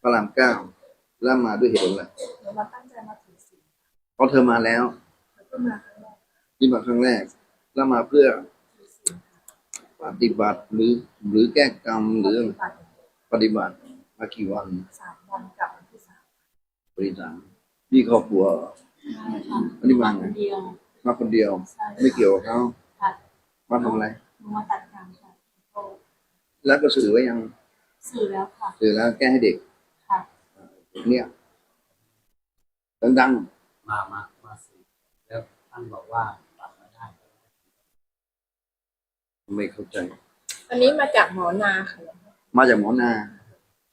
พระรามเก้าแล้วมาด้วยเหตุผลอะไรหนูมาตั้งใจมาถือศีลเพราะเธอมาแล้วแล้วก็มาครั้งแรกนี่มาครั้งแรก แล้วมาเพื่อถือศีลค่ะปฏิบัติหรือหรือแก้กรรมหรือปฏิบัติปฏิบัติมากี่วันสามวันกลับวันที่สามปฏิบัตินี่ครอบครัวเหรอใช่ค่ะอันนี้มาไงคนเดียวมาคนเดียวใช่ไม่เกี่ยวกับเขาค่ะมาทำอะไรหนูมาตัดงานค่ะโตแล้วก็สื่อไว้ยังสื่อแล้วค่ะสื่อแล้วแก้ให้เด็กค่ะ เนี่ยดังมามามาสิแล้วท่านบอกว่าตัดไม่ได้ๆไม่เข้าใจ อันนี้มาจากหมอนาค่ะ มาจากหมอนา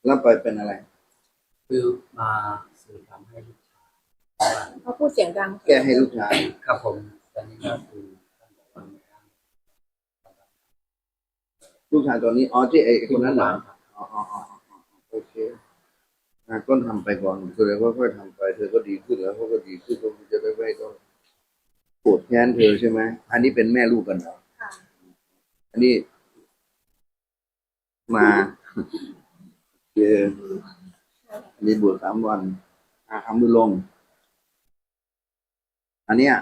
แล้วไปเป็นอะไร คือมาสื่อทำให้ลูกชายเขาพูดเสียงดัง แก้ให้ลูกชาย ครับผมตอนนี้ก็คือท่านบอกว่าไม่ได้ลูกชายตอนนี้อ๋อที่ไอ้คนนั้นเหรอครับอ๋ออ๋ออ๋ออ๋อโอเคอะ ก็ทำไปก่อนแสดงว่าค่อยทำไปเธอก็ดีขึ้นแล้วเขาก็ดีขึ้นก็จะได้ไม่ต้องโกรธแค้นเธอใช่ไหมอันนี้เป็นแม่ลูกกันเหรอค่ะอันนี้ มาเจออันนี้บวชสามวันอาทำมือลง อันเนี้ย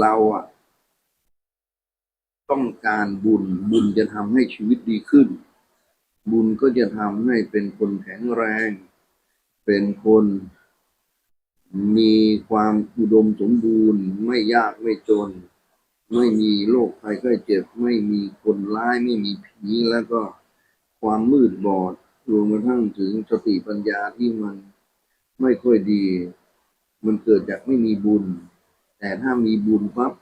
เราอะ ต้องการบุญบุญจะทำให้ชีวิตดีขึ้น บุญก็จะทำให้เป็นคนแข็งแรง เป็นคนมีความอุดมสมบูรณ์ ไม่ยากไม่จน ไม่มีโรคภัยไข้เจ็บ ไม่มีคนร้ายไม่มีผีแล้วก็ความมืดบอดรวมกระทั่งถึงสติปัญญาที่มันไม่ค่อยดี มันเกิดจากไม่มีบุญ แต่ถ้ามีบุญปั๊บ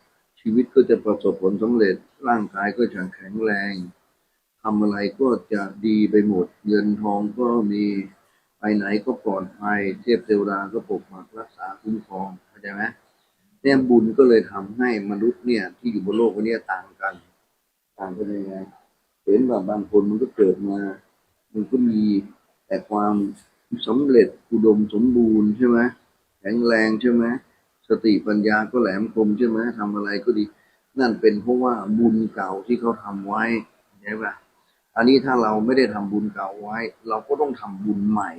ชีวิตก็จะประสบผลสำเร็จร่างกายก็จะแข็งแรง ทำอะไรก็จะดีไปหมด เงินทองก็มีไปไหนก็ปลอดภัยเทพเทวดาก็ปกปักรักษาคุ้มครองเข้าใจไหมเนี่ยบุญก็เลยทำให้มนุษย์เนี่ย ที่อยู่บนโลกวันนี้ต่างกัน ต่างกันยังไงเห็นว่าบางคนมันก็เกิดมา มันก็มีแต่ความสำเร็จอุดมสมบูรณ์ใช่ไหมแข็งแรงใช่ไหมสติปัญญาก็แหลมคมใช่ไหมทำอะไรก็ดี นั่นเป็นเพราะว่าบุญเก่าที่เขาทำไว้ใช่ปะ อันนี้ถ้าเราไม่ได้ทำบุญเก่าไว้ เราก็ต้องทำบุญใหม่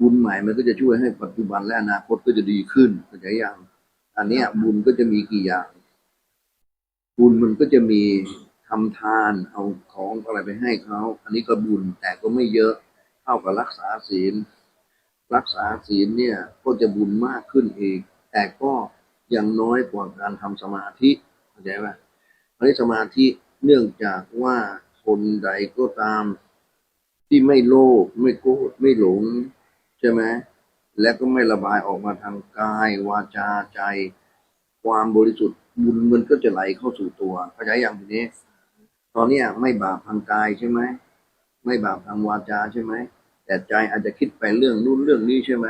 บุญใหม่มันก็จะช่วยให้ปัจจุบันและอนาคตก็จะดีขึ้นเข้าใจยังอันนี้บุญก็จะมีกี่อย่าง บุญมันก็จะมีทำทานเอาของอะไรไปให้เขาอันนี้ก็บุญแต่ก็ไม่เยอะเท่ากับรักษาศีล รักษาศีลเนี่ยก็จะบุญมากขึ้นอีก แต่ก็ยังน้อยกว่าการทำสมาธิเข้าใจไหมอันนี้สมาธิเนื่องจากว่า คนใดก็ตาม ที่ไม่โลภไม่โกรธไม่หลง ใช่ไหมและก็ไม่ระบายออกมาทางกายวาจาใจ ความบริสุทธิ์บุญมันก็จะไหลเข้าสู่ตัวเข้าใจอย่างทีนี้ ตอนนี้ไม่บาปทางกายใช่ไหมไม่บาปทางวาจาใช่ไหมแต่ใจอาจจะคิดไปเรื่องนู้นเรื่องนี้ใช่ไหม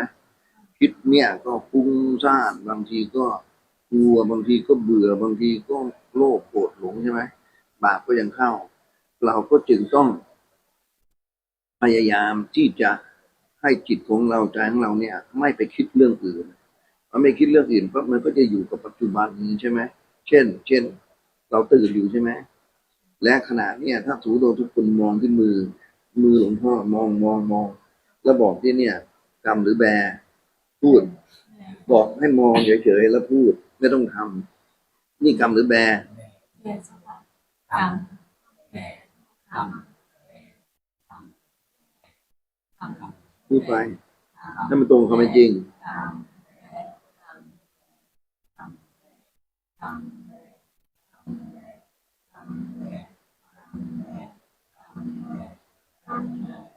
คิดเนี่ยก็ฟุ้งซ่านบางทีก็กลัวบางทีก็เบื่อบางทีก็โลภโกรธหลงใช่ไหมบาปก็ยังเข้า เราก็จึงต้องพยายามที่จะให้จิตของเราใจของเราเนี่ย ไม่ไปคิดเรื่องอื่นมันไม่คิดเรื่องอื่นปั๊บมันก็จะอยู่กับปัจจุบันนี้ใช่ไหมเช่น เช่น เราตื่นอยู่ใช่ไหมและขณะเนี่ยถ้าถูโดนทุกคนมองที่มือ มือหลวงพ่อมองมองมองแล้วบอกที่เนี่ยกำหรือแบพูด บอกให้มองเฉยๆแล้วพูดไม่ต้องทำนี่กำหรือแบรี ทำแม่ทำทำครับพูดไปถ้ามันตรงกับความเป็นจริง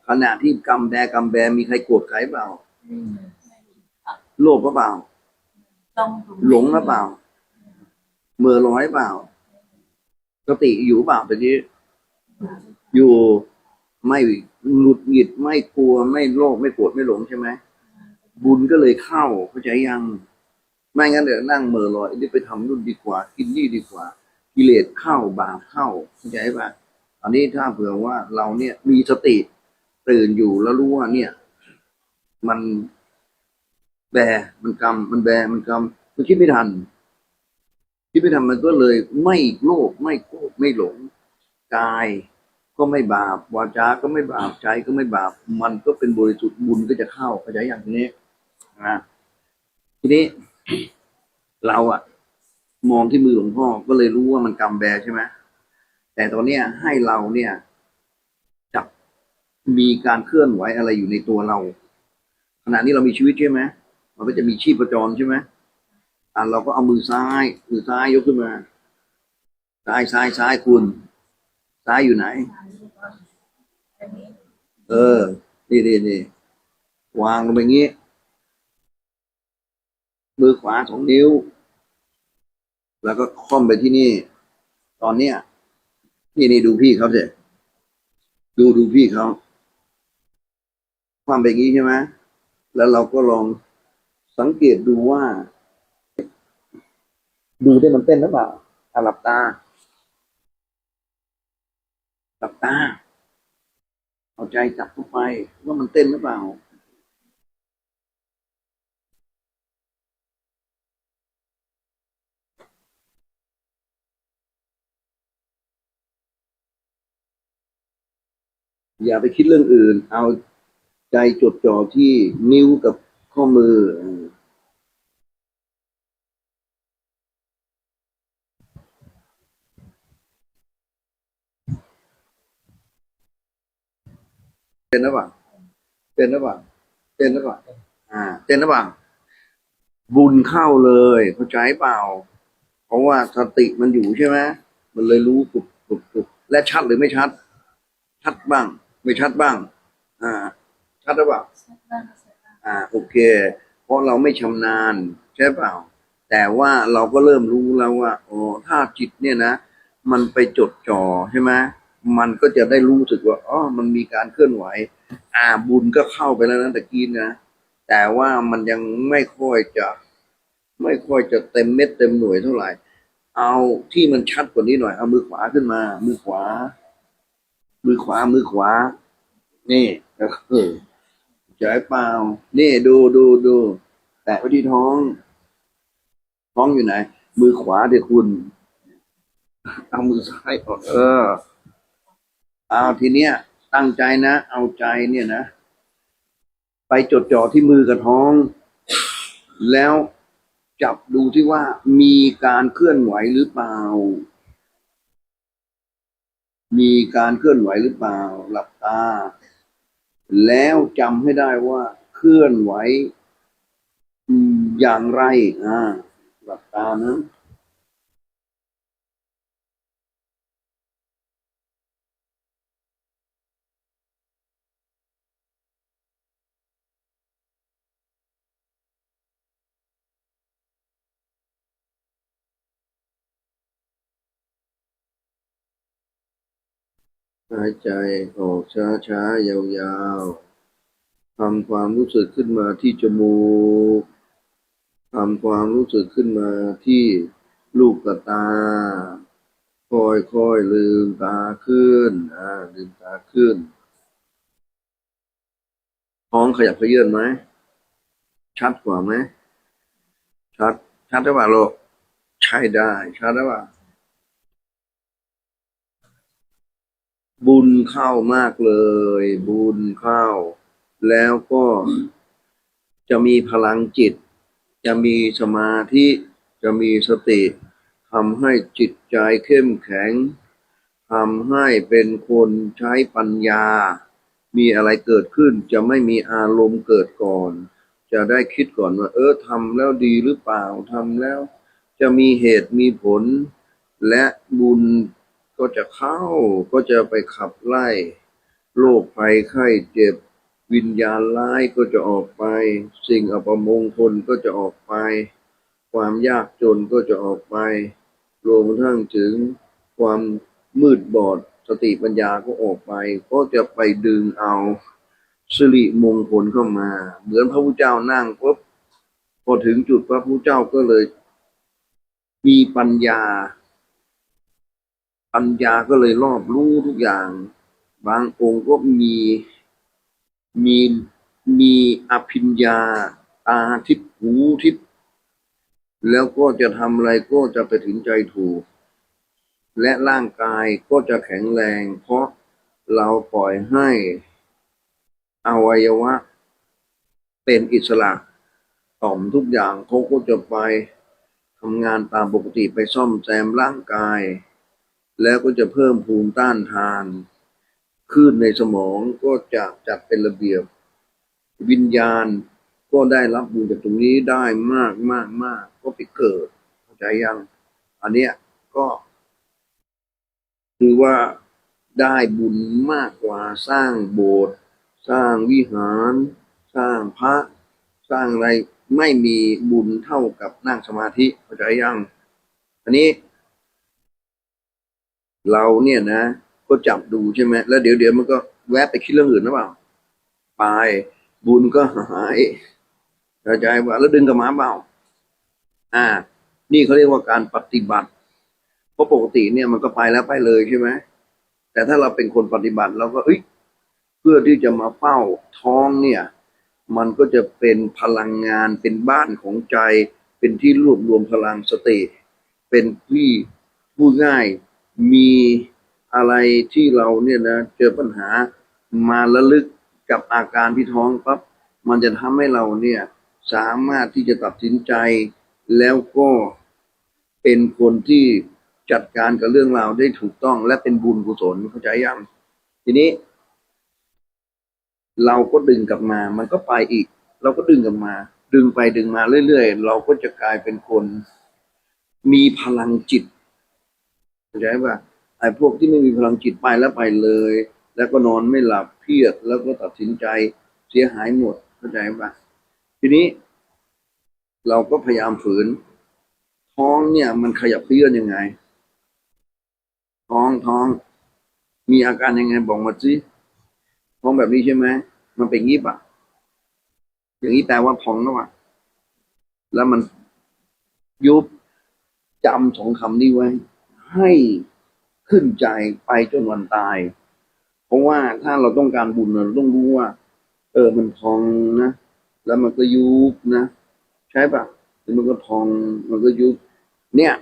ขณะที่กำแบกำแบมีใครโกรธใครเปล่า โลภหรือเปล่า หลงหรือเปล่า เมื่อร้อยเปล่าสติอยู่เปล่าตะกี้ อยู่ไม่หงุดหงิดไม่กลัวไม่โลภไม่โกรธไม่หลงใช่ไหมบุญก็เลยเข้าเข้าใจยังไม่งั้นเดี๋ยวนั่งเม่อลอยนี่ไปทำนู่นดีกว่า กินนี่ดีกว่า กิเลสเข้าบาปเข้าเข้าใจป่ะอันนี้ถ้าเผื่อว่าเราเนี่ยมีสติตื่นอยู่แล้วรู้ว่าเนี่ย มันแบมันกรรมมันแบมันกรรมมันคิดไม่ทัน คิดไม่ทันมันก็เลยไม่โลภไม่โกรธไม่หลงกาย ก็ไม่บาปวาจาก็ไม่บาปใจก็ไม่บาป มันก็เป็นบริสุทธิ์บุญก็จะเข้าเข้าใจอย่างนี้นะทีนี้ เราอะมองที่มือหลวงพ่อก็เลยรู้ว่ามันกำแบใช่ไหมแต่ตอนเนี้ยให้เราเนี่ยจับมีการเคลื่อนไหวอะไรอยู่ในตัวเรา ขณะนี้เรามีชีวิตใช่ไหมมันก็จะมีชีพจรใช่ไหมอะเราก็เอามือซ้าย มือซ้ายยกขึ้นมาซ้ายซ้ายซ้ายคุณ ซ้ายอยู่ไหน เออ นี่นี่นี่วางลงไปงี้ มือขวาสองนิ้ว แล้วก็ค่อมไปที่นี่ ตอนเนี้ย นี่นี่ดูพี่เขาเถอะดูดูพี่เขาความไปอย่างนี้ใช่ไหมแล้วเราก็ลองสังเกตดูว่า ดูได้มันเต้นหรือเปล่าอะหลับตา หลับตา เอาใจจับเข้าไป ว่ามันเต้นหรือเปล่า อย่าไปคิดเรื่องอื่น เอาใจจดจ่อที่นิ้วกับข้อมือ เป็นหรือเปล่าเป็นหรือเปล่าเป็นหรือเปล่าอ่าเป็นหรือเปล่าบุญเข้าเลยเข้าใจเปล่า เพราะว่าสติมันอยู่ใช่ไหมมันเลยรู้ปุบปุบปุบและชัดหรือไม่ชัด ชัดบ้าง ไม่ชัดบ้าง อ่า ชัดหรือเปล่าอ่าโอเค เพราะเราไม่ชำนาญใช่เปล่า แต่ว่าเราก็เริ่มรู้แล้วว่าอ๋อถ้าจิตเนี่ยนะ มันไปจดจ่อใช่ไหม มันก็จะได้รู้สึกว่าอ๋อมันมีการเคลื่อนไหว อ่าบุญก็เข้าไปแล้วนะตะกี้นะแต่ว่ามันยังไม่ค่อยจะ ไม่ค่อยจะเต็มเม็ดเต็มหน่วยเท่าไหร่ เอาที่มันชัดกว่านี้หน่อยเอามือขวาขึ้นมา มือขวา มือขวามือขวา นี่เออใจเปล่า นี่ดูดูดูแตะไปที่ท้อง ท้องอยู่ไหน มือขวาเดี๋ยวคุณ เอามือซ้ายออกเออ เอาทีเนี้ย ตั้งใจนะ เอาใจเนี่ยนะ ไปจดจ่อที่มือกับท้อง แล้วจับดูที่ว่ามีการเคลื่อนไหวหรือเปล่า มีการเคลื่อนไหวหรือเปล่า หลับตา แล้วจำให้ได้ว่าเคลื่อนไหวอืมอย่างไร อ่า หลับตานะ หายใจออกช้าช้ายาวยาวๆทำความรู้สึกขึ้นมาที่จมูกทำความรู้สึกขึ้นมาที่ลูกตา ค่อยๆลืมตาขึ้นอ่าลืมตาขึ้น ท้องขยับขยื่นไหม ชัดกว่าไหม ชัด ชัดได้ป่ะลูกใช่ได้ ชัดได้ป่ะ บุญเข้ามากเลย บุญเข้า แล้วก็จะมีพลังจิต จะมีสมาธิจะมีสติทำให้จิตใจเข้มแข็งทำให้เป็นคนใช้ปัญญา มีอะไรเกิดขึ้นจะไม่มีอารมณ์เกิดก่อน จะได้คิดก่อนว่า เออทำแล้วดีหรือเปล่าทำแล้ว จะมีเหตุมีผล และบุญ ก็จะเข้าก็จะไปขับไล่โรคภัยไข้เจ็บ วิญญาณร้ายก็จะออกไป สิ่งอัปมงคลก็จะออกไป ความยากจนก็จะออกไปรวมทั้งถึงความมืดบอดสติปัญญาก็ออกไป ก็จะไปดึงเอาสิริมงคลเข้ามา เหมือนพระพุทธเจ้านั่งปุ๊บพอถึงจุดพระพุทธเจ้าก็เลยมีปัญญา ปัญญาก็เลยรอบรู้ทุกอย่าง บางองค์ก็มีมีมีอภิญญาตาทิพย์หูทิพย์แล้วก็จะทำอะไรก็จะไปถึงใจถูก และร่างกายก็จะแข็งแรง เพราะเราปล่อยให้อวัยวะ เป็นอิสระต่อมทุกอย่างเขาก็จะไปทำงานตามปกติไปซ่อมแซมร่างกาย แล้วก็จะเพิ่มภูมิต้านทานคลื่นในสมองก็จะจัดเป็นระเบียบ วิญญาณก็ได้รับบุญจากตรงนี้ได้มากมากมากก็ไปเกิดเข้าใจยัง อันเนี้ยก็คือว่าได้บุญมากกว่าสร้างโบสถ์สร้างวิหาร สร้างพระ สร้างอะไรไม่มีบุญเท่ากับนั่งสมาธิเข้าใจยังอันนี้ เราเนี่ยนะ ก็จับดูใช่ไหมแล้วเดี๋ยวเดี๋ยวมันก็แวะไปคิดเรื่องอื่นหรือเปล่าไปบุญก็หายเข้าใจว่าแล้วดึงกลับมาเปล่า อ่า นี่เขาเรียกว่าการปฏิบัติเพราะปกติเนี่ยมันก็ไปแล้วไปเลยใช่ไหมแต่ถ้าเราเป็นคนปฏิบัติเราก็เอ้ยเพื่อที่จะมาเฝ้าท้องเนี่ย มันก็จะเป็นพลังงานเป็นบ้านของใจ เป็นที่รวบรวมพลังสติ เป็นที่พูดง่าย มีอะไรที่เราเนี่ยนะเจอปัญหามาระลึกกับอาการที่ท้องปั๊บมันจะทำให้เราเนี่ยสามารถที่จะตัดสินใจ แล้วก็เป็นคนที่จัดการกับเรื่องราวได้ถูกต้องและเป็นบุญกุศลเข้าใจยังทีนี้ เราก็ดึงกลับมา มันก็ไปอีก เราก็ดึงกลับมา ดึงไปดึงมาเรื่อยๆ เราก็จะกลายเป็นคน มีพลังจิต เข้าใจป่ะไอ้พวกที่ไม่มีพลังจิตไปแล้วไปเลย แล้วก็นอนไม่หลับเครียดแล้วก็ตัดสินใจเสียหายหมดเข้าใจป่ะทีนี้ เราก็พยายามฝืน ท้องเนี่ย มันขยับเคลื่อนยังไง ท้องท้อง มีอาการยังไงบอกมาสิพองแบบนี้ใช่ไหมมันเป็นงี้ปะอย่างนี้แปลว่าพองแล้วอะแล้วมันยุบจำสองคำนี้ไว้ ให้ขึ้นใจไปจนวันตาย เพราะว่าถ้าเราต้องการบุญเราต้องรู้ว่า เออมันพองนะ แล้วมันก็ยุบนะ ใช่ปะแล้วมันก็พองมันก็ยุบเนี่ย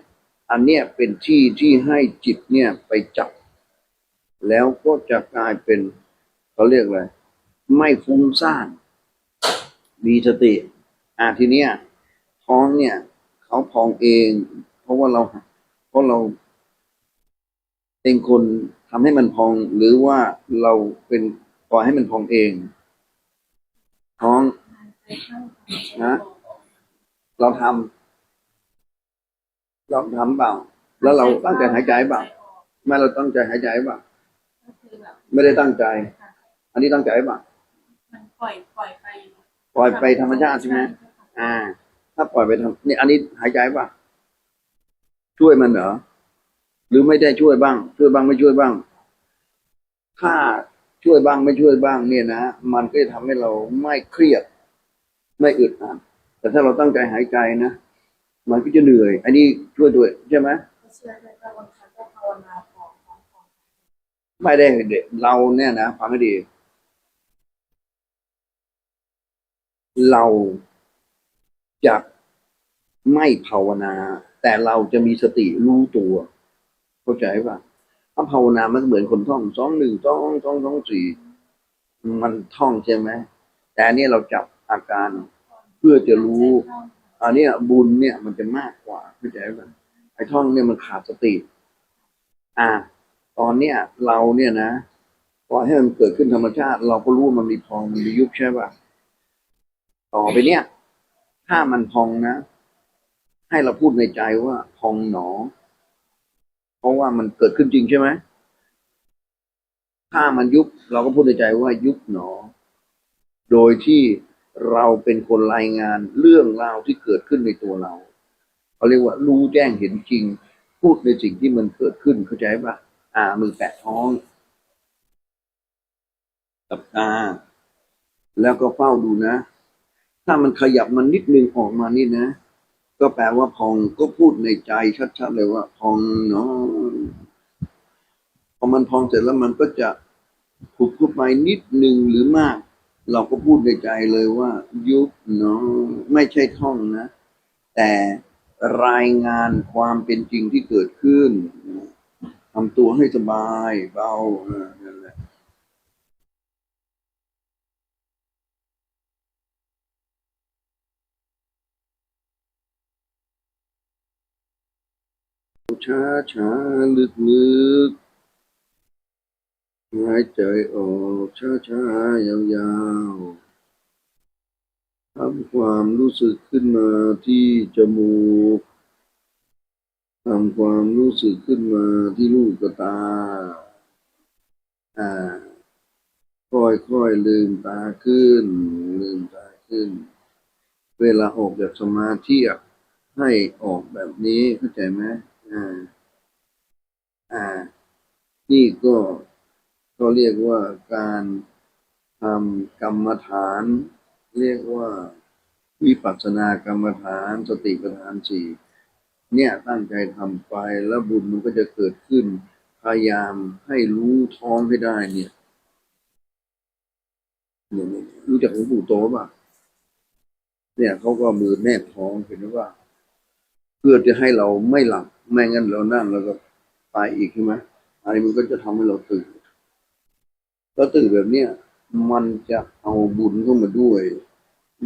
อันเนี้ยเป็นที่ที่ให้จิตเนี่ยไปจับ แล้วก็จะกลายเป็นเขาเรียกอะไรไม่ฟุ้งซ่านมีสติ อ่าทีเนี้ยท้องเนี่ย เขาพองเอง เพราะว่าเราเพราะเรา เป็นคนทำให้มันพองหรือว่าเราเป็นปล่อยให้มันพองเอง ท้องนะเราทำเราทำเปล่า แล้วเราตั้งใจหายใจเปล่าไม่เราตั้งใจหายใจเปล่าไม่ได้ตั้งใจ อันนี้ตั้งใจเปล่ามันปล่อยปล่อยไป ปล่อยไปธรรมชาติใช่ไหมอ่า ถ้าปล่อยไปทำนี่อันนี้หายใจเปล่าช่วยมันเหรอ หรือไม่ได้ช่วยบ้าง ช่วยบ้างไม่ช่วยบ้าง ถ้าช่วยบ้างไม่ช่วยบ้างเนี่ยนะมันก็จะทำให้เราไม่เครียด ไม่อึดอัดแต่ถ้าเราตั้งใจหายใจนะมันก็จะเหนื่อย อันนี้ช่วยด้วยใช่ไหมไม่ได้เด็กเราเนี่ยนะฟังให้ดี เราจะไม่ภาวนา แต่เราจะมีสติรู้ตัว เข้าใจป่ะถ้าภาวนามันเหมือนคนท่องสองหนึ่งสองสองสองสี่มันท่องใช่ไหมแต่อันนี้เราจับอาการเพื่อจะรู้ อันนี้บุญเนี่ยมันจะมากกว่าเข้าใจป่ะไอ้ท่องเนี่ยมันขาดสติ อ่า ตอนเนี้ยเราเนี่ยนะปล่อยให้มันเกิดขึ้นธรรมชาติ เราก็รู้ว่ามันมีพองมันมียุบใช่ป่ะต่อไปเนี่ย ถ้ามันพองนะ ให้เราพูดในใจว่าพองหนอ เพราะว่ามันเกิดขึ้นจริงใช่ไหมถ้ามันยุบเราก็พูดในใจว่ายุบหนอ โดยที่เราเป็นคนรายงานเรื่องราวที่เกิดขึ้นในตัวเราเขาเรียกว่ารู้แจ้งเห็นจริง พูดในสิ่งที่มันเกิดขึ้นเข้าใจปะอ่า มือแปะท้องกับตาแล้วก็เฝ้าดูนะ ถ้ามันขยับมันนิดนึงออกมานี่นะ ก็แปลว่าพองก็พูดในใจชัดๆเลยว่า พองเนาะพอมันพองเสร็จแล้วมันก็จะผุดขึ้นไปนิดนึงหรือมาก เราก็พูดในใจเลยว่า ยุบเนาะไม่ใช่ท่องนะ แต่รายงานความเป็นจริงที่เกิดขึ้นทำตัวให้สบายเบานั่นแหละ ช้าช้าลึกลึกหายใจออกช้าช้ายาวยาวทำความรู้สึกขึ้นมาที่จมูกทำความรู้สึกขึ้นมาที่ลูกตา อ่า ค่อยๆลืมตาขึ้น ลืมตาขึ้น เวลาออกจากสมาธิให้ออกแบบนี้เข้าใจไหม อ่า อ่า นี่ก็ก็เรียกว่าการทำกรรมฐาน เรียกว่าวิปัสสนากรรมฐานสติปัฏฐานสี่เนี่ยตั้งใจทำไปแล้วบุญมันก็จะเกิดขึ้น พยายามให้รู้ท้องให้ได้เนี่ยเนี่ยเนี่ยรู้จักหลวงปู่โตป่ะเนี่ยเขาก็มือแนบท้องเห็นไหมว่า เพื่อจะให้เราไม่หลับ ไม่งั้นเรานั่งแล้วก็ตายอีกใช่ไหมอันนี้มันก็จะทำให้เราตื่นแล้วตื่นแบบเนี้ยมันจะเอาบุญเข้ามาด้วย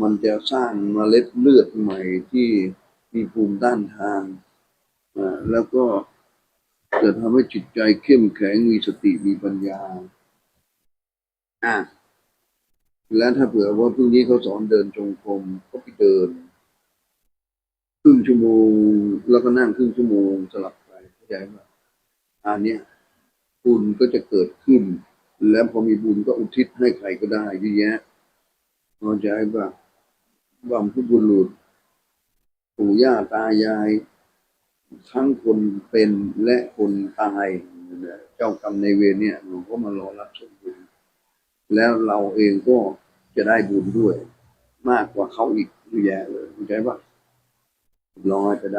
มันจะสร้างเมล็ดเลือดใหม่ที่มีภูมิต้านทานอ่าแล้วก็จะทำให้จิตใจเข้มแข็งมีสติมีปัญญา อะแล้วถ้าเผื่อว่าพรุ่งนี้เขาสอนเดินจงกรมก็ไปเดิน ครึ่งชั่วโมง แล้วก็นั่งครึ่งชั่วโมงสลับไปเข้าใจไหมอันเนี้ยบุญก็จะเกิดขึ้น แล้วพอมีบุญก็อุทิศให้ใครก็ได้เยอะแยะเข้าใจป่ะบัมพุบุรุษปู่ย่าตายาย ทั้งคนเป็นและคนตายเจ้ากรรมในเวรเนี่ยหลวงก็มารอรับส่วนบุญแล้วเราเองก็จะได้บุญด้วย มากกว่าเขาอีกเยอะแยะเลยเข้าใจปะ รอจะ